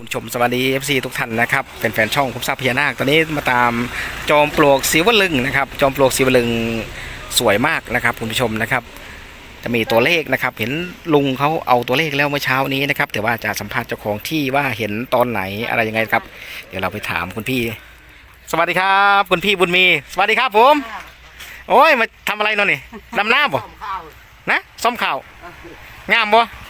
คุณผู้ชมสวัสดี FC ทุกท่านนะครับเป็นแฟนช่องคุ้มทรัพย์พญานาคตอนนี้มาตามจอมปลวกสีวลึงนะครับจอมปลวกสีวลึงสวยมากนะครับคุณผู้ชมนะครับ จะมีตัวเลขนะครับ เห็นลุงเขาเอาตัวเลขแล้วเมื่อเช้านี้นะครับแต่ว่าจะสัมภาษณ์เจ้าของที่ว่าเห็นตอนไหนอะไรยังไงครับ เดี๋ยวเราไปถามคุณพี่ สวัสดีครับ คุณพี่บุญมี สวัสดีครับผม โอ้ยมาทำอะไรเนาะนี่ดำน้ำบ่ข้าวนะส้มข่าวงามบ่โอ้สวยอยู่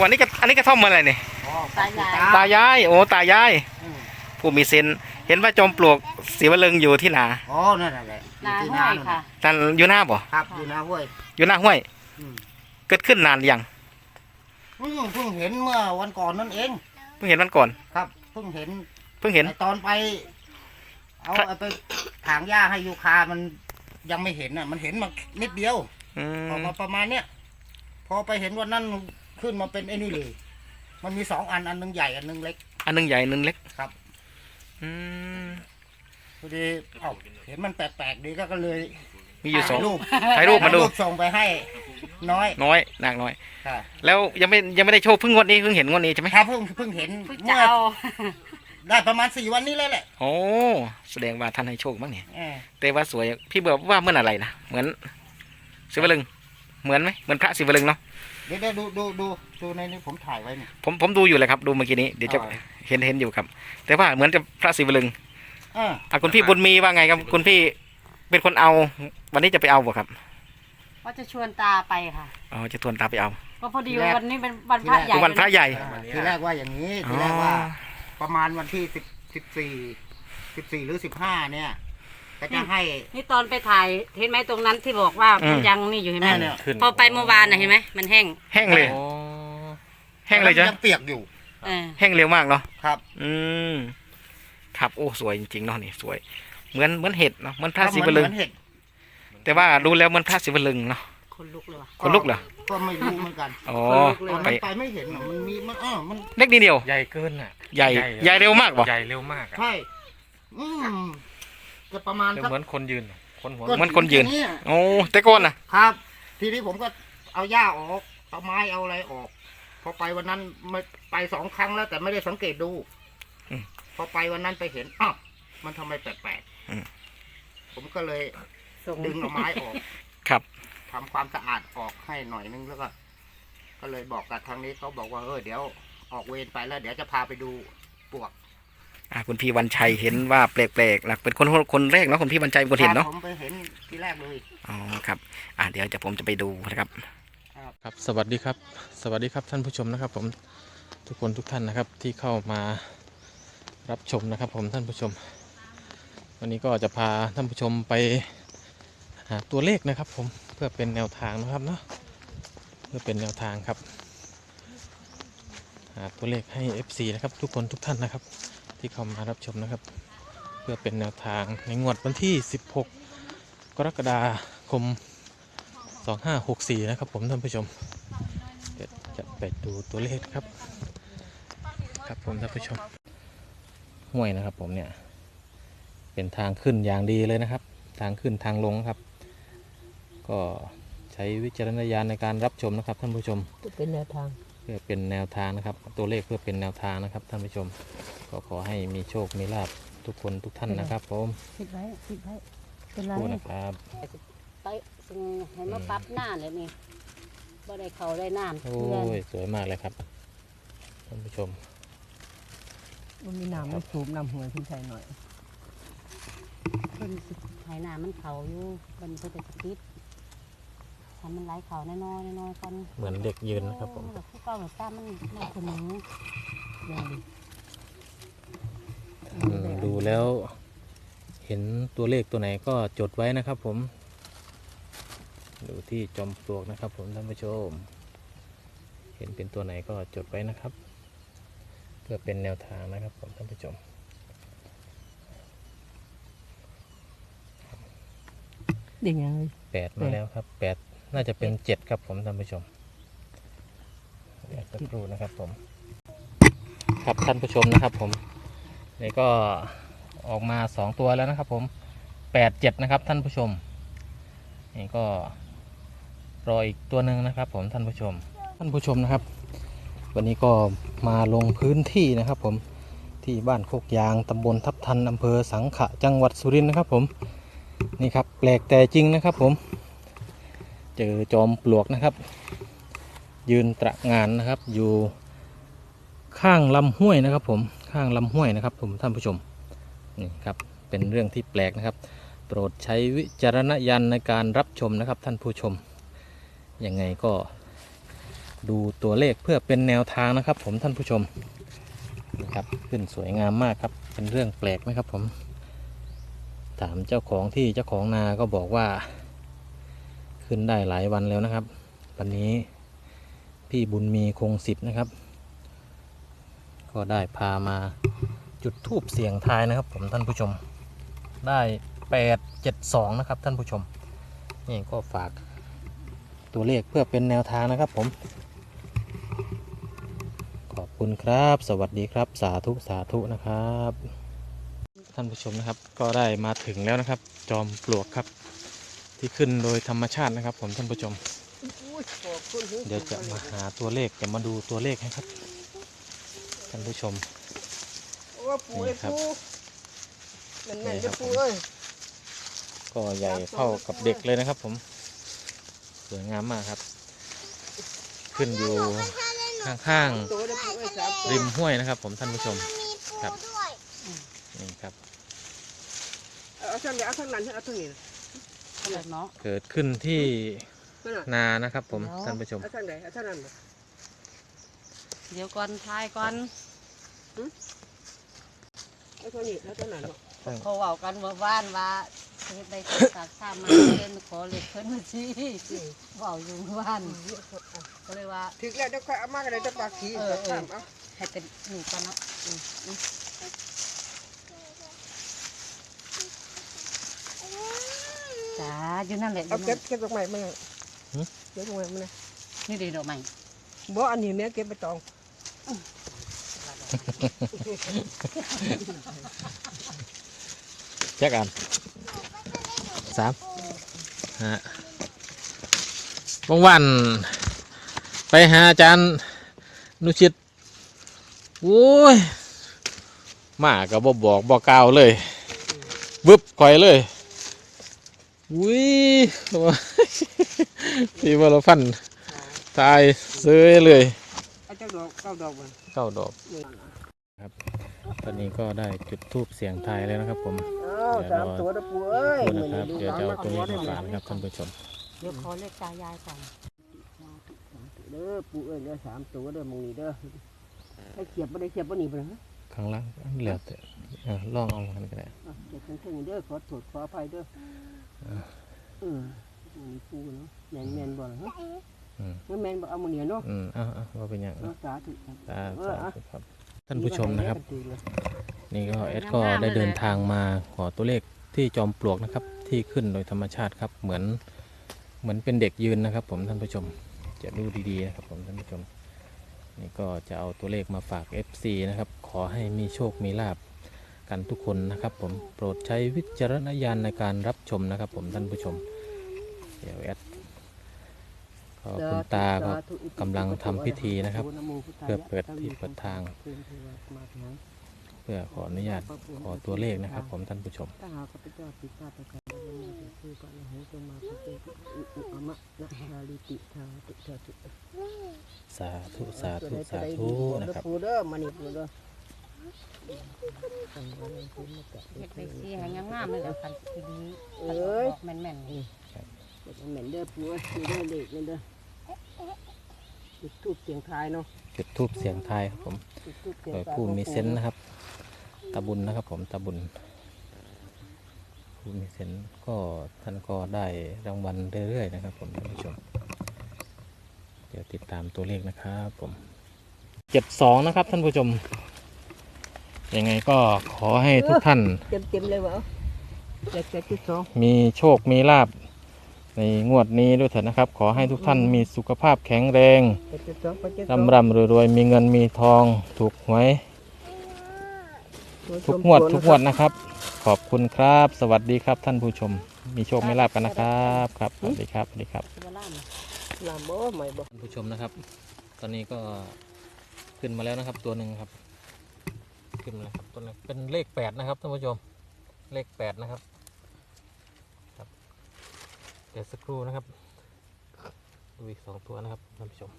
วันนี้ก็อันนี้ก็ท่อมอะไรนี่อ๋อตายายตายาย โอ้ตายายอืมผู้มีเซนส์เห็นว่าจอมปลวกสีวลึงอยู่ที่ไหนาอ๋อนั่นแหละนาที่ห้วยนั่นค่ะท่านอยู่หน้าบ่ครับอยู่นาห้วย อยู่หน้าห้วยอืมเกิดขึ้นนานหรือยังเพิ่งเพิ่งเห็นเมื่อวันก่อนนั่นเอง เพิ่งเห็นวันก่อน ครับ เพิ่งเห็น เพิ่งเห็นไอตอนไปเอาครับเอาไปถางหญ้าให้ยูคา มันยังไม่เห็นอะ มันเห็นมานิดเดียวอืออกมมาประมาณเนี้ย พอไปเห็นวันนั้น ขึ้นมาเป็นไอ้นี่เลย มันมีสองอันอันหนึงใหญ่อันหนึงเล็ก อันหนึงใหญ่อันหนึงเล็กครับ อืมพอดีเอ้าเห็นมันแปลกๆดีก็ก็เลยมีอยู่สอง ถ่ายรูปถ่ายรูปมาดู ส่งไปให้ น้อยน้อยนางน้อย ค่ะแล้วยังไม่ยังไม่ได้โชว์เพิ่งงวดนี้เพิ่งเห็นงวดนี้ใช่ไหมครับเพิ่งเพิ่งเห็นเพิ่งจะเมื่อเอาได้ประมาณสี่วันนี้แล้วแหละโอ้แสดงว่าท่านให้โชคมั้งเนี่ยเออแต่ว่าสวยพี่เบื่อว่าเหมื่อนอะไรนะเหมือนสีวลึงเหมือนไหมเหมือนพระสีวลึงเนาะ เดี๋ยวเดี๋ยวดูดูดูดูในนี้ผมถ่ายไว้นี่ผมผมดูอยู่เลยครับ ดูเมื่อกี้นี้เดี๋ยวจะอ่าเห็นเห็นอยู่ครับ แต่ว่าเหมือนจะพระสีวลึงเอออะคุณพี่บุญมีว่าไงครับคุณพี่เป็นคนเอา วันนี้จะไปเอาบ่ครับว่าจะชวนตาไปค่ะอ๋อจะทวนตาไปเอาก็พอดีวันนี้เป็นวันพระใหญ่วันพระใหญ่เออทีแรกว่าอย่างนี้อ๋ทีอแรกว่า ประมาณวันที่สิบสิบสี่สิบสี่หรือสิบห้าเนี่ย ก็จะให้ นี่ตอนไปถ่ายเห็นไหมตรงนั้นที่บอกว่ามันยังนี่อยู่เห็นไหมแม่เนี่ยพอไปเมื่อวานน่ะเห็นไหมมันแห้งแห้งเลย แห้งเลยจ้ะยังเปียกอยู่เออแห้งเร็วมากเนาะครับอืมครับโอ้สวยจริงๆเนาะนี่สวย เหมือนเหมือนเห็ดเนาะเหมือนพระศิวลึง เหมือนเห็ดแต่ว่าดูแล้วเหมันพระศิวลึงเนาะคนลุกเลยว่ะ คนลุกเหรอก็ไม่รู้เหมือนกันอ๋อตอนไปนั้นไปไม่เห็นหรอกมันมีมันเออมันเล็กนิดเดียว ใหญ่เกินอะ ใหญ่ใหญ่เร็วมากบ่ ใหญ่เร็วมากอะ ใช่อืม จะประมาณเดี๋ยวสัก เหมือนคนยืนอะคนหัวเหมือนคนยืนก็ถึงแค่โอ้แต่ก่อนน่ะ ครับ ทีนี้ผมก็เอาหญ้าออกเอาไม้เอาอะไรออก พอไปวันนั้นไม่ไปสองครั้งแล้วแต่ไม่ได้สังเกตดูอืมพอไปวันนั้นไปเห็นอ้าวมันทำไมแปลกอืม ๆผมก็เลยส่งดึงเอาไม้ออก ครับ ทำความสะอาดออกให้หน่อยนึงแล้วก็ ก็เลยบอกกับทางนี้เขาบอกว่าเออเดี๋ยวออกเวรไปแล้ว เดี๋ยวจะพาไปดูปลวก อ่าคุณพี่วันชัยเห็นว่าแปลกๆหลักเป็นคนคนแรกเนาะคุณพี่วันชัยเป็นคนเห็นเนาะผมไปเห็นทีแรกเลยอ๋อครับอ่าเดี๋ยวจะผมจะไปดูนะครับครับสวัสดีครับ สวัสดีครับท่านผู้ชมนะครับ ผมทุกคนทุกท่านนะครับที่เข้ามารับชมนะครับ ผมท่านผู้ชม วันนี้ก็จะพาท่านผู้ชมไปหาตัวเลขนะครับ ผมเพื่อเป็นแนวทางนะครับเนาะเพื่อเป็นแนวทางครับหาตัวเลขให้ FC นะครับทุกคนทุกท่านนะครับ ที่เข้ามารับชมนะครับ เพื่อเป็นแนวทางในงวดวันที่ 16 กรกฎาคม 2564 นะครับผมท่านผู้ชมเดี๋ยวจะไปดูตัวเลขครับ ครับผมท่านผู้ชมห้วยนะครับผมเนี่ย เป็นทางขึ้นอย่างดีเลยนะครับ ทางขึ้นทางลงครับ ก็ใช้วิจารณญาณในการรับชมนะครับท่านผู้ชม เป็นแนวทาง เพื่อเป็นแนวทางนะครับ ตัวเลขเพื่อเป็นแนวทางนะครับ ท่านผู้ชม ก็ขอให้มีโชค มีลาบทุกคนทุกท่านนะครับผมคิดไว้คิดไว้เป็นไรพูดนะครับไปซึ่งให้มาปรับหน้าเลยนี่บ่ได้เขาได้น้ำโอ้เพื่อนยสวยมากเลยครับ ท่านผู้ชมมันมีน้ำมันสูบน้ำหัวยขึ้นใส่หน่อยเพิ่นสิให้น้ำมันเขาอยู่มันเพิ่นจะปิด ทำมันไหลเขาน้อยๆน้อยๆก่อนเหมือนเด็กยืนนะครับผมโอ้คือเก่าเหมือนกันมันมันคนนึงอย่างดีอืมดูแล้ว เห็นตัวเลขตัวไหนก็จดไว้นะครับผม ดูที่จอมปลวกนะครับ ผมท่านผู้ชม เห็นเป็นตัวไหนก็จดไว้นะครับ เพื่อเป็นแนวทางนะครับผมท่านผู้ชม เด็กยังเลยแปดมาแล้วครับแปด น่าจะเป็นเจ็ดครับผมท่านผู้ชมเดี๋ยวสักครู่นะครับผม ครับท่านผู้ชมนะครับผมนี่ก็ออกมาสองตัวแล้วนะครับ ผมแปดเจ็ดนะครับ ท่านผู้ชมนี่ก็รออีกตัวหนึ่งนะครับ ผมท่านผู้ชม ท่านผู้ชมนะครับ วันนี้ก็มาลงพื้นที่นะครับ ผมที่บ้านโคกยางตำบลทับทันอำเภอสังขะจังหวัดสุรินทร์นะครับ ผมนี่ครับแปลกแต่จริงนะครับ ผม เจอจอมปลวกนะครับ ยืนตระงานนะครับ อยู่ข้างลำห้วยนะครับผมข้างลำห้วยนะครับ ผมท่านผู้ชมนี่ครับเป็นเรื่องที่แปลกนะครับ โปรดใช้วิจารณญาณในการรับชมนะครับ ท่านผู้ชมยังไงก็ดูตัวเลขเพื่อเป็นแนวทางนะครับ ผมท่านผู้ชมนี่ครับขึ้นสวยงามมากครับ เป็นเรื่องแปลกไหมครับผมถามเจ้าของที่เจ้าของนาก็บอกว่า ขึ้นได้หลายวันแล้วนะครับ วันนี้พี่บุญมีคงสิบนะครับ ก็ได้พามาจุดทูบเสียงทายนะครับ ผมท่านผู้ชมได้8 7 2นะครับ ท่านผู้ชมนี่ก็ฝากตัวเลขเพื่อเป็นแนวทางนะครับผม ขอบคุณครับ สวัสดีครับ สาธุสาธุนะครับ ท่านผู้ชมนะครับ ก็ได้มาถึงแล้วนะครับ จอมปลวกครับ ที่ขึ้นโดยธรรมชาตินะครับ ผมท่านผู้ชม เดี๋ยวจะมาหาตัวเลขจะมาดูตัวเลขให้ครับ ท่านผู้ชมว่าปูไอ้นี่ครับปูนั่นนี่นั่นครัจะบปูเอ้ยก็ใหญ่เท่ากับเด็กเลยนะครับ ผมสวยงามมากครับ ขึ้นอยู่ข้างตัวจะปูเอ้ยสามตัวๆริมห้วยนะครับ ผมท่านผู้ชมครับนี่ครับเอาทางไหนเอาทางนั้นเอาทางนี้ขนาด เนาะเกิดขึ้นที่นั่นน่ะนานะครับผมเดี๋ยวท่านผู้ชมเอาทางไหนเอาทางนั้นบ่เดี๋ยวก่อนทายก่อนเอาทางนี้เอาทางนั้นบ่เขาเว้ากันเมื่อวานว่าเฮ็ดได้ตัวสากข้ามมาเล่นขอเล็กเพิ่นมาสิเว้าอยู่เมื่อวานก็เลยว่า ถึงแล้วเดี๋ยวค่อยเอามากันเลยจะปากขี้เออจะเออข้ามเอาให้เป็นหนูกันเนาะอืมอืม จ้าอยู่นั่นแหละอเอายู่เก็นั่บนเก็บดอกไม้มาเลยเก็บดอกไม้มาเลยนี่ดีดอกไม้บ่อันนี้แม่เก็บไปตองแจ็คอันสามฮะว่างวัน ไปหาอาจารย์นุชิตโอ้ย มาก็บบอกบอกกล่าวเลยบึบข่อยเลย วิพี่วรพันธ์ตายเซยเลยเอาเจ้าดอกเก้าดอกมันเก้าดอกตอนนี้ก็ได้จุดทูบเสียงทายแล้วนะครับ ผมเอาสามตัวนะปูเอ้ยดูนะครับมื้อเดี๋ยวจะเอาตัวเลขดูมาตฝากนะครับท่านผู้ชมเดี๋ยวขอเลขตายายก่อนเด้อปูเอ้ยเด้อสามตัวเด้อมึงนี่เด้อให้เขียบบ่ได้เขียบบ่หนีบ่นะข้างล่างเหลือแต่เออลองเอามันก็ได้อะเดี๋ยวเพิ่งๆเด้อขอโทษขออภัยเด้อ เออมีปูเนาะแม่นแม่นบ่ล่ะฮะอืมเออแม่นบ่เอามื้อนี้เนาะอืมเอ้าเอ้าว่าเป็นอย่างเออสาธุครับตาเอสาออะธุครับ ท่านผู้ชมนะครับดีเลยนี่ก็เอสก็ได้เดินทางมาขอตัวเลขที่จอมปลวกนะครับ ที่ขึ้นโดยธรรมชาติครับ เหมือนเหมือนเป็นเด็กยืนนะครับ ผมท่านผู้ชมจะดูดีๆนะครับผมท่านผู้ชม นี่ก็จะเอาตัวเลขมาฝาก FC นะครับ ขอให้มีโชคมีลาบ กันทุกคนนะครับผมโปรดใช้วิจารณญาณในการรับชมนะครับ ผมท่านผู้ชมเดี๋ยวแอดก็คุณตาก็กำลังทำพิธีนะครับ เพื่อเปิดที่เปิดทาง เพื่อขออนุญาตขอตัวเลขนะครับ ผมท่านผู้ชมสาธุสาธุสาธุนะครับ เด้อมานี่ปูเด้อเฮ็ดไปสิให้งามๆเลยแล้วคันสิดีเอ้ยแม่นๆนี่เดี๋ยวเหม็นเด้อปูเอ้ยนี่เด้อเด็กนี่เด้อจุดทูบเสียงทายเนาะจุดทูบเสียงทายครับผมโดยผู้มีเซนส์นะครับตาบุญนะครับ ผมตาบุญ ผู้มีเซนส์ก็ท่านก็ได้รางวัลเรื่อยๆนะครับ ผมท่านผู้ชม เดี๋ยวติดตามตัวเลขนะครับ ผมเจ็ดสองนะครับท่านผู้ชม ยังไงก็ขอให้ทุกท่าน เต็มเต็มๆเลยวะเจ็ดเจ็ดจุดสองมีโชคมีลาบในงวดนี้ด้วยเถิดนะครับ ขอให้ทุกท่านมีสุขภาพแข็งแรงเจ็ดจุดสองไปเจ็ดสองร่ำร่ำรวยๆมีเงินมีทองถูกหวยทุกงวดทุกงวดนะครับ ขอบคุณครับ สวัสดีครับท่านผู้ชม มีโชคมีลาบกันนะครับครับสวัสดีครับสวัสดีครับสิว่าล่ามลามบ่ไม่บ่ท่านผู้ชมนะครับ ตอนนี้ก็ขึ้นมาแล้วนะครับตัวหนึ่งครับ ขึ้นมาแล้วครับตัวนี้เป็นเลขแปดนะครับท่านผู้ชมเลขแปดนะครับครับเดี๋ยวสักครู่นะครับดูอีกสองตัวนะครับท่านผู้ชม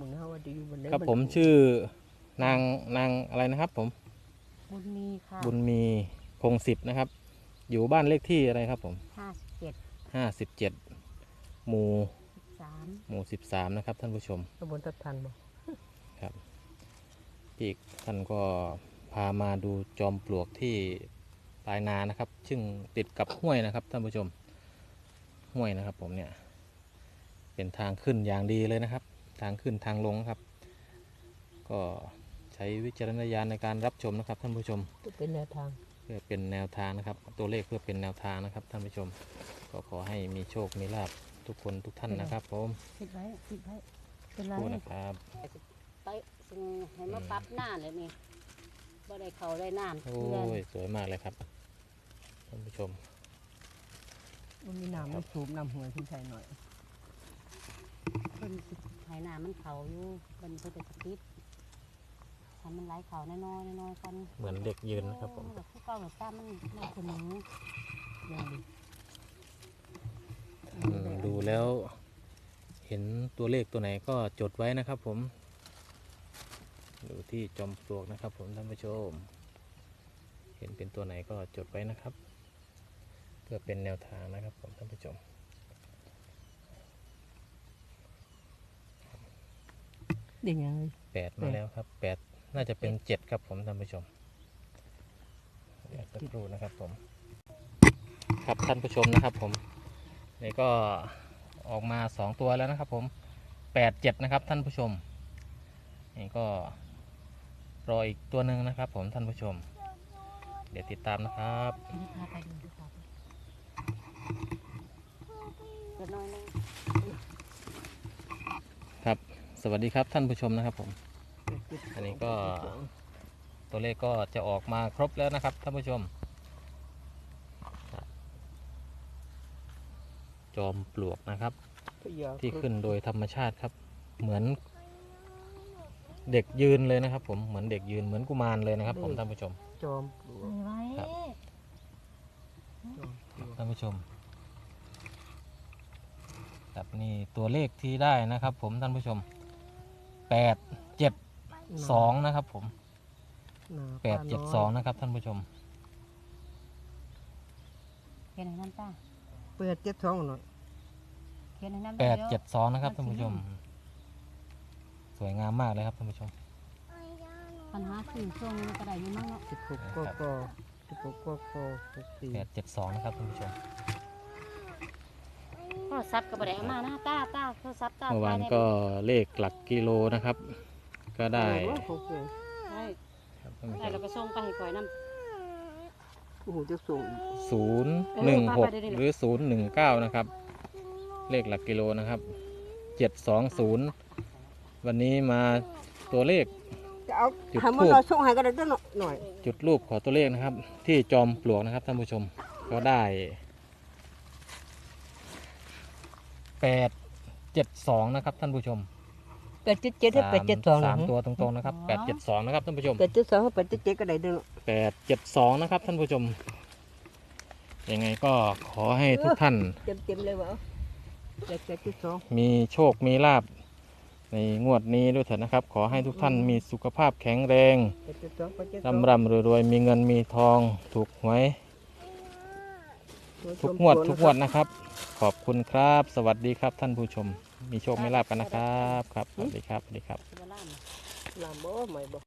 มึงนะว่าดีอยู่บนไหนครับผมชื่อนางนางอะไรนะครับผมบุญมีค่ะบุญมีพงศิษฐ์นะครับ อยู่บ้านเลขที่อะไรครับผมห้าสิบเจ็ดห้าสิบเจ็ดหมู่สามหมู่สิบสามนะครับท่านผู้ชมตำบลทับทันบ่ครับ พี่ท่านก็พามาดูจอมปลวกที่ปลายนานะครับ ซึ่งติดกับห้วยนะครับท่านผู้ชมห้วยนะครับ ผมเนี่ยเป็นทางขึ้นอย่างดีเลยนะครับ ทางขึ้นทางลงครับ ก็ใช้วิจารณญาณในการรับชมนะครับ ท่านผู้ชมก็เป็นแนวทางเพื่อเป็นแนวทางนะครับ ตัวเลขเพื่อเป็นแนวทางนะครับ ท่านผู้ชม ก็ขอให้มีโชคมีลาบทุกคนทุกท่านนะครับผมปิดไว้ปิดไว้เป็นไรพูดนะครับ ไปซึ่งให้มาปรับหน้าเลยนี่บ่ได้เขาได้น้ำโอ้เพื่อนยสวยมากเลยครับท่านผู้ชม มันมีน้ำมันสูบน้ำหัวที่ใส่หน่อยเพิ่นสิให้น้ำมันเขาอยู่เพิ่นเพิ่นจะปิดทำมันไหลเขาน้อยๆน้อยๆกันเหมือนเด็กยืนนะครับผมแบบผู้เก่าหรือตามันมันคนหนูอย่างดีอืมดูแล้ว เห็นตัวเลขตัวไหนก็จดไว้นะครับผม ดูที่จอมปลวกนะครับผมท่านผู้ชม เห็นเป็นตัวไหนก็จดไว้นะครับ เพื่อเป็นแนวทางนะครับผมท่านผู้ชมเด็กยังไงแปดมาแล้วครับแปดน่าจะเป็นเจ็ดครับผมท่านผู้ชมเดี๋ยวสักครู่นะครับผม ครับท่านผู้ชมนะครับผมนี่ก็ออกมาสองตัวแล้วนะครับผมแปดเจ็ดนะครับท่านผู้ชมนี่ก็ รออีกตัวหนึ่งนะครับ ผมท่านผู้ชม เดี๋ยวติดตามนะครับนี่พาไปดูดีกว่าเดี๋ยวน้อยนึงครับ สวัสดีครับท่านผู้ชมนะครับ ผม อันนี้ก็ตัวเลขก็จะออกมาครบแล้วนะครับท่านผู้ชม จอมปลวกนะครับ ที่ขึ้นโดยธรรมชาติครับ เหมือน เด็กยืนเลยนะครับ ผมเหมือนเด็กยืนเหมือนกุมารเลยนะครับ ผมท่านผู้ชม จอมปลวกมีไว้ครับ จอมปลวกท่านผู้ชมครับนี่ตัวเลขที่ได้นะครับ ผมท่านผู้ชมแปดเจ็ดสองนะครับ ผมหน้าแปดเจ็ดสองนะครับ ท่านผู้ชมเขียนให้น้ำตาแปดเจ็ดสองหน่อยเขียนให้น้ำแปดยวเจ็ดสองนะครับท่านผู้ชม สวยงามมากเลยครับท่านผู้ชม ปัญหาคือช่วงนี้มันก็ได้อยู่มั้งเนาะสิบหกก็ก็สิบหกก็ก็หกสี่แปดเจ็ดสองนะครับท่านผู้ชม โทรศัพท์ก็บ่ได้เอามานะตาตาโทรศัพท์ตาเมื่อวานถ่ยได้ก็เลขหลักกิโลนะครับ ก็ได้โอ้โหหกสี่ได้ครับท่านผู้ชได้มแล้วก็ส่งไปให้ข่อยน้ำโอ้โหจะส่งศูนย์เออหนึ่งหกไปๆเดี๋ยวๆหรือศูนย์หนึ่งเก้านะครับ เลขหลักกิโลนะครับเจ็ดสองศูนย์ วันนี้มาตัวเลข จะเอาจุดทำมันธูปเราส่งให้กันได้ด้วยหน่อยจุดรูปขอตัวเลขนะครับ ที่จอมปลวกนะครับท่านผู้ชมก็ได้แปดเจ็ดสองนะครับท่านผู้ชมแปดเจ็ดเจ็ดให้แปดเจ็ดสองสามตัวตรงๆนะครับแปดเจ็ดสองนะครับท่านผู้ชม แปดเจ็ดสองให้แปดเจ็ดเจ็ดก็ได้ด้วยแปดเจ็ดสองนะครับท่านผู้ชม ยังไงก็ขอให้ทุกท่าน เต็มเต็มๆเลยวะแปดเจ็ดเจ็ดสองมีโชคมีลาบ ในงวดนี้ด้วยเถิดนะครับ ขอให้ทุกท่านมีสุขภาพแข็งแรงแปดเจ็ดสองแปดเจ็ดสองร่ำร่ำรวยๆมีเงินมีทองถูกหวยทุกงวดทุกงวดนะครับ ขอบคุณครับ สวัสดีครับท่านผู้ชม มีโชคมีลาบกันนะครับครับสวัสดีครับสวัสดีครับสิบ่ล่ามลามบ่ไม่บ่